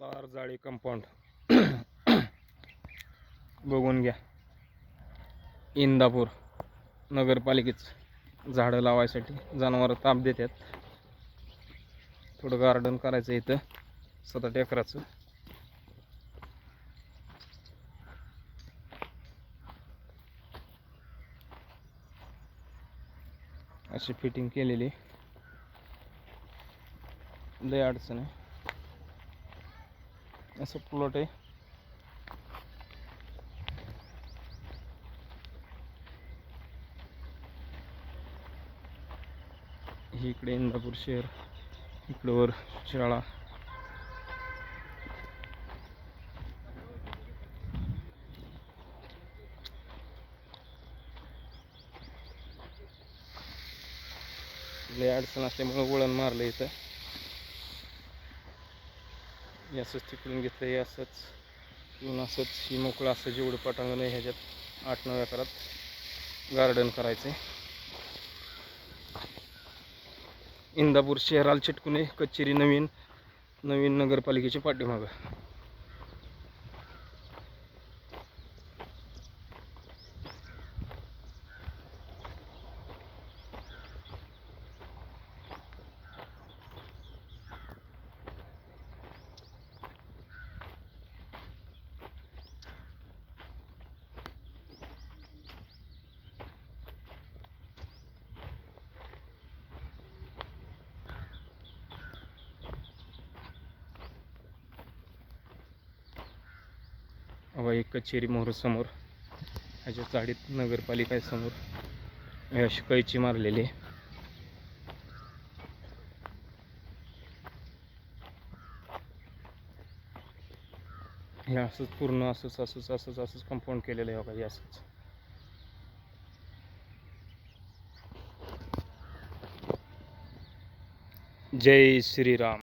तार जाळी कंपाऊंड बघून घ्या. इंदापूर नगरपालिकेच झाडं लावायसाठी जनावरं ताप देतात. थोडं गार्डन करायचं इथं सात एकराचं. अशी फिटिंग केलेली. लय अडचण आहे. असं प्लॉट आहे. ही इकडे इंदापूर शहर इकडं वर शाळा. लय अडचण असल्यामुळं वळण मारलं इथं. हे असंच तिकडून घेतलं हे असंच येऊन असंच ही मोकळं असं जेवढं पटांगण आहे ह्याच्यात आठ नऊ एकरात गार्डन करायचं आहे इंदापूर शहराला चिटकून आहे कचेरी नवीन नवीन नगरपालिकेच्या पाठीमागं. हवाई कचेरी मोहरसमोर ह्याच्या चाळीत नगरपालिका समोर अशी कैची मारलेली आहे. हे असंच पूर्ण असंच असंच असंच असंच कंपाऊंड केलेलं आहे बघा असंच. जय श्रीराम.